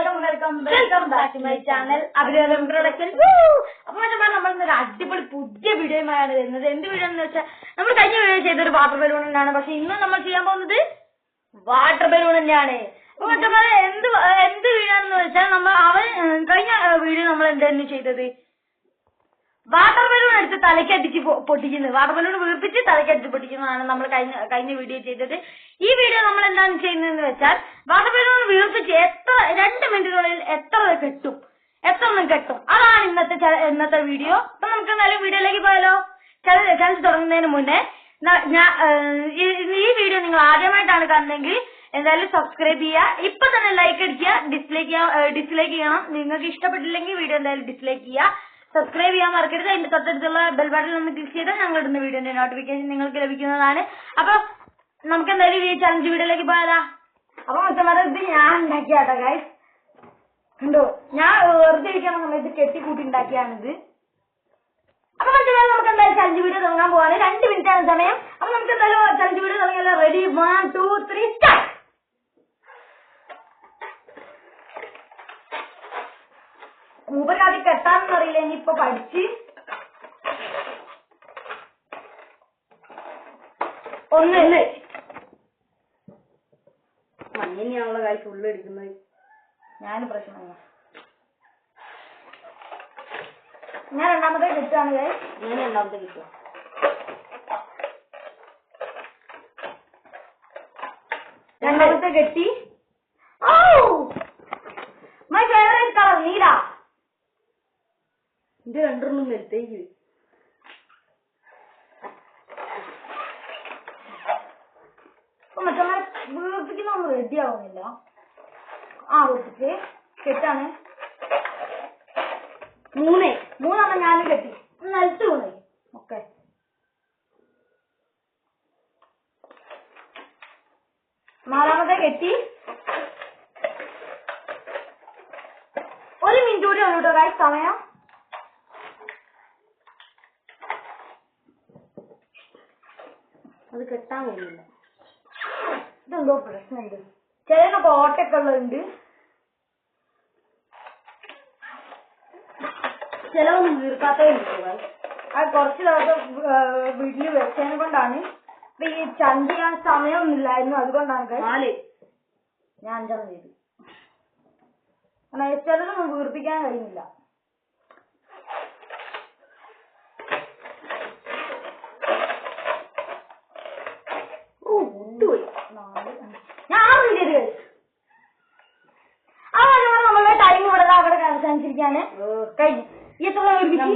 Welcome welcome welcome back to my channel അഭിനയം production അപ്പൊ മറ്റേ നമ്മൾ ഇന്നൊരു അടിപൊളി പുതിയ വീഡിയോയുമായാണ് വരുന്നത്. എന്ത് വീഡിയോ എന്ന് വെച്ചാൽ നമ്മൾ കഴിഞ്ഞ വീഡിയോ ചെയ്തൊരു വാട്ടർ ബലൂൺ തന്നെയാണ്. പക്ഷെ ഇന്ന് നമ്മൾ ചെയ്യാൻ പോകുന്നത് വാട്ടർ ബലൂൺ തന്നെയാണ്. അപ്പൊ എന്ത് എന്ത് വീഡിയോ എന്ന് വെച്ചാൽ നമ്മൾ അവൻ കഴിഞ്ഞ വീഡിയോ നമ്മൾ എന്തായിരുന്നു ചെയ്തത്? വാട്ടർ ബലൂൺ എടുത്ത് തലക്കടിച്ച് പൊ- പൊട്ടിക്കുന്നത് വാട്ടർ ബലൂൺ വീർപ്പിച്ച് തലക്കടിച്ച് പൊട്ടിക്കുന്നതാണ് നമ്മൾ കഴിഞ്ഞ കഴിഞ്ഞ വീഡിയോ ചെയ്തത്. ഈ വീഡിയോ നമ്മൾ എന്താണ് ചെയ്യുന്നതെന്ന് വെച്ചാൽ വാട്ടർ ബലൂൺ വീർപ്പിച്ച് എത്ര രണ്ട് മിനിറ്റിനുള്ളിൽ എത്ര കെട്ടും? എത്ര ഒന്നും കെട്ടും? അതാണ് ഇന്നത്തെ ഇന്നത്തെ വീഡിയോ. അപ്പൊ നമുക്ക് നല്ല വീഡിയോയിലേക്ക് പോയാലോ? ചലഞ്ച് തുടങ്ങുന്നതിന് മുന്നേ ഞാൻ ഈ വീഡിയോ നിങ്ങൾ ആദ്യമായിട്ടാണ് കാണുന്നതെങ്കിൽ എന്തായാലും സബ്സ്ക്രൈബ് ചെയ്യുക. ഇപ്പൊ തന്നെ ലൈക്ക് അടിക്കുക ഡിസ്ലൈക്ക് ഡിസ്ലൈക്ക് ചെയ്യണം. നിങ്ങൾക്ക് ഇഷ്ടപ്പെട്ടില്ലെങ്കിൽ വീഡിയോ എന്തായാലും ഡിസ്ലൈക്ക് ചെയ്യുക. സബ്സ്ക്രൈബ് ചെയ്യാൻ മറക്കരുത്. അതിന്റെ തൊട്ടടുത്തുള്ള ബെൽ ബട്ടൺ ഒന്ന് ക്ലിക്ക് ചെയ്താൽ ഞങ്ങൾ ഇടുന്ന വീഡിയോന്റെ നോട്ടിഫിക്കേഷൻ നിങ്ങൾക്ക് ലഭിക്കുന്നതാണ്. അപ്പൊ നമുക്ക് എന്തായാലും ഈ ചലഞ്ച് വീഡിയോയിലേക്ക് പോയാലാ? അപ്പൊ മൊത്തം ഇത് ഞാൻ ഉണ്ടാക്കിയാട്ടോ ഗൈസ് കണ്ടോ? ഞാൻ വെറുതെ ഇരിക്കുന്ന സമയത്ത് കെട്ടിക്കൂട്ടി ഉണ്ടാക്കിയാണിത്. അപ്പൊ മറ്റന്നാൾ നമുക്ക് എന്തായാലും ചലഞ്ച് വീഡിയോ തുടങ്ങാൻ പോവാണ്. രണ്ട് മിനിറ്റ് ആണ് സമയം. അപ്പൊ നമുക്ക് എന്തായാലും ചലഞ്ച് വീഡിയോ തുടങ്ങിയാലോ? Ready one two three start കെട്ടാനൊന്നും അറിയില്ല ഇനിയിപ്പൊ പഠിച്ച്. ഒന്ന്. മഞ്ഞിനെയാണുള്ള കാര്യം ഫുള്ള് എടുക്കുന്നത് ഞാൻ പ്രശ്നമാണ് ഞാൻ രണ്ടാമത്തെ കെട്ടാണ് ഞാൻ ഞാൻ രണ്ടാമത്തെ കിട്ടുക രണ്ടാമത്തെ കെട്ടി ഓ മൈ ഫേവറേറ്റ് കളർ നീല ഇത് രണ്ടെണ്ണം നെൽത്തേക്ക് അപ്പൊ മറ്റൊന്ന് വീർപ്പിക്കുന്ന ഒന്നും റെഡി ആവുന്നില്ല. ആ വീർപ്പിച്ച് കെട്ടാണ്. മൂന്ന്. മൂന്നെണ്ണം കെട്ടി. നിലത്ത് വീണേ. ഓക്കെ. നാലാമത്തെ കെട്ടി. ഒരു മിനിറ്റ് കൂടി ഉള്ളൂ കേട്ടോ. സമയം. അത് കെട്ടാൻ കഴിയില്ല. ഇതെന്തോ പ്രശ്നമുണ്ട്. ചിലനൊക്കെ കോട്ടൊക്കെ ഉള്ളതുണ്ട്. ചിലവൊന്നും വീർക്കാത്തേ കിട്ടുക അത് കുറച്ച് ദിവസം വീട്ടിൽ വെച്ചതിനെ കൊണ്ടാണ്. ഇപ്പൊ ഈ ചന്ത ചെയ്യാൻ സമയമൊന്നുമില്ലായിരുന്നു. അതുകൊണ്ടാണ് നാല്. ഞാൻ അഞ്ചാം തീയതി. കാരണം ചിലതൊന്നും വീർപ്പിക്കാൻ കഴിയുന്നില്ല. വിട്ടുപോയി. ഞാൻ. ആ നമ്മൾ നമ്മളെ ടൈം ഇവിടെ അവിടെ അവസാനിച്ചിരിക്കാണ്. കഴിഞ്ഞു. വീർപ്പിച്ച്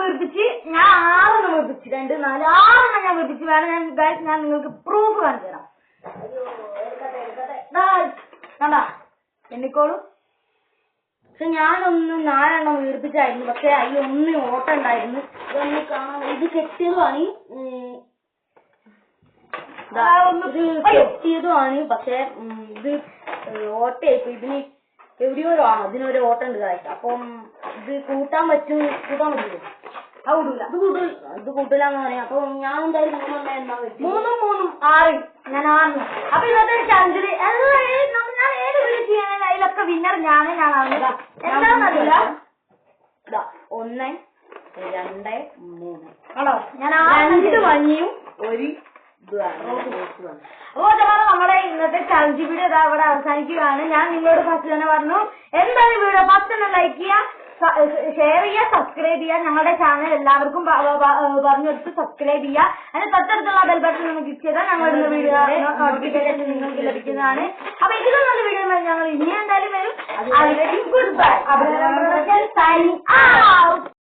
വീർപ്പിച്ച് ഞാൻ ആറെണ്ണം വീർപ്പിച്ച് രണ്ട് നാല്. ആറെണ്ണം ഞാൻ വീർപ്പിച്ച് വേണം ഞാൻ ഞാൻ നിങ്ങൾക്ക് പ്രൂഫ് കാണിച്ചു തരാം. കണ്ടാ? എണ്ണിക്കോളൂ. പക്ഷെ ഞാനൊന്ന് നാലെണ്ണം വീർപ്പിച്ചായിരുന്നു പക്ഷെ അതിൽ ഒന്ന് ഓട്ടം ഉണ്ടായിരുന്നു. ഇതൊന്ന് കാണാൻ ഇത് ഒന്ന് ഇത് അയ്യോ. കെട്ടിയതുമാണ് പക്ഷെ ഇത് ഓട്ടയായിപ്പോ ഇതിന് എവിടെയോ ആണ്? അതിനൊരു ഇതിനൊരു ഓട്ടം ഉണ്ട് കാഴ്ച അപ്പം ഇത് കൂട്ടാൻ പറ്റും കൂട്ടാൻ പറ്റുമോ? അത് വിടൂല ഇത് ഇത് കൂട്ടില്ലാന്ന് പറയാം. അപ്പൊ ഞാൻ എന്തായാലും മൂന്നെണ്ണം എന്നാ വെച്ചു മൂന്നും മൂന്നും ആറ്. ഞാൻ ആറിന് അപ്പൊ ഇന്നത്തെ ചന്ദ്രൻ ഞാൻ ഏത് ചെയ്യാൻ അതിലൊക്കെ വിന്നർ ഞാൻ ഞാനാണ് എന്താണെന്നറിയില്ല? ഒന്ന് രണ്ട് മൂന്ന്. ആണോ? ഞാൻ രണ്ട് മഞ്ഞയും ഒരു. അപ്പോ ചമാറ നമ്മുടെ ഇന്നത്തെ ചലഞ്ച് വീഡിയോ ഇതാ ഇവിടെ അവസാനിക്കുകയാണ്. ഞാൻ നിങ്ങളോട് ഫസ്റ്റ് തന്നെ പറഞ്ഞു എന്താണ് വീഡിയോ ഫസ്റ്റ് തന്നെ ലൈക്ക് ചെയ്യുക ഷെയർ ചെയ്യുക സബ്സ്ക്രൈബ് ചെയ്യുക ഞങ്ങളുടെ ചാനൽ എല്ലാവർക്കും പറഞ്ഞു കൊടുത്ത് സബ്സ്ക്രൈബ് ചെയ്യുക അതിന് തൊട്ടടുത്തുള്ള ബെൽ ബട്ടൺ ഒന്ന് ക്ലിക്ക് ചെയ്താൽ ഞങ്ങളുടെ വീഡിയോ നോട്ടിഫിക്കേഷൻ നിങ്ങൾക്ക് ലഭിക്കുന്നതാണ്. അപ്പൊ ഇതിലും നല്ല വീഡിയോ ഞങ്ങൾ ഇനി എന്തായാലും വരും. Good bye out